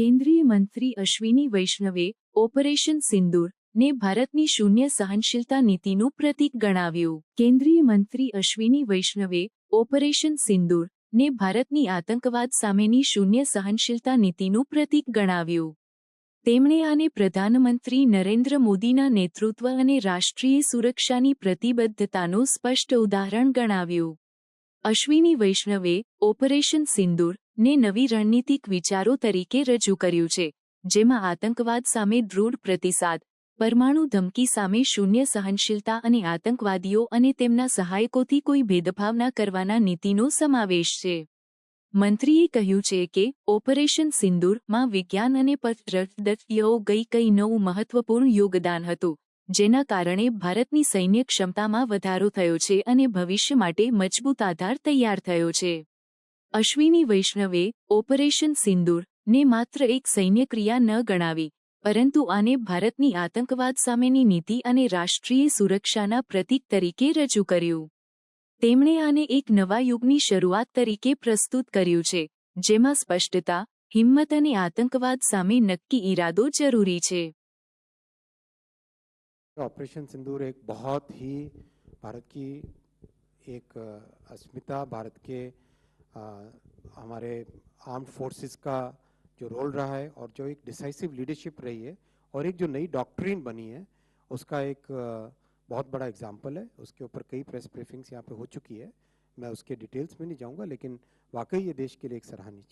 મંત્રી અશ્વિની વૈષ્ણવે ઓપરેશન સિંદૂર ને ભારતની શૂન્ય સહનશીલતા નીતિનું પ્રતીક ગણાવ્યું. કેન્દ્રીય મંત્રી અશ્વિની વૈષ્ણવે ઓપરેશન સિંદૂર ને ભારતની આતંકવાદ સામેની શૂન્ય સહનશીલતા નીતિનું પ્રતીક ગણાવ્યું. તેમણે આને પ્રધાનમંત્રી નરેન્દ્ર મોદીના નેતૃત્વ અને રાષ્ટ્રીય સુરક્ષાની પ્રતિબદ્ધતાનું સ્પષ્ટ ઉદાહરણ ગણાવ્યું. અશ્વિની વૈષ્ણવે ઓપરેશન સિંદૂર ને નવી રણનીતિક વિચારો તરીકે રજૂ કર્યું છે, જેમાં આતંકવાદ સામે દૃઢ પ્રતિસાદ, પરમાણુ ધમકી સામે શૂન્ય સહનશીલતા અને આતંકવાદીઓ અને તેમના સહાયકોથી કોઈ ભેદભાવ ન કરવાના નીતિનો સમાવેશ છે. મંત્રીએ કહ્યું છે કે, ઓપરેશન સિંદૂરમાં વિજ્ઞાન અને પથરદત્યો ગઈ કઈ નવું મહત્વપૂર્ણ યોગદાન હતું, જેના કારણે ભારતની સૈન્ય ક્ષમતામાં વધારો થયો છે અને ભવિષ્ય માટે મજબૂત આધાર તૈયાર થયો છે. અશ્વિની વૈષ્ણવે ઓપરેશન સિંદૂર ને માત્ર એક સૈન્ય ક્રિયા ન ગણાવી પરંતુ આને ભારતની આતંકવાદ સામેની નીતિ અને રાષ્ટ્રીય સુરક્ષાના પ્રતીક તરીકે રજૂ કર્યું તેમણે આને એક નવા યુગની શરૂઆત તરીકે પ્રસ્તુત કર્યું છે જેમાં સ્પષ્ટતા હિંમત અને આતંકવાદ સામે નક્કી ઈરાદો જરૂરી છે ऑपरेशन सिंदूर एक बहुत ही भारत की एक अ, अस्मिता भारत के अ, हमारे आर्म्ड फोर्सेस का जो रोल रहा है और जो एक डिसाइसिव लीडरशिप रही है और एक जो नई डॉक्ट्रिन बनी है, उसका एक बहुत बड़ा एग्ज़ाम्पल है। उसके ऊपर कई प्रेस ब्रीफिंग्स यहाँ पे हो चुकी है। मैं उसके डिटेल्स में नहीं जाऊँगा, लेकिन वाकई ये देश के लिए एक सराहनीय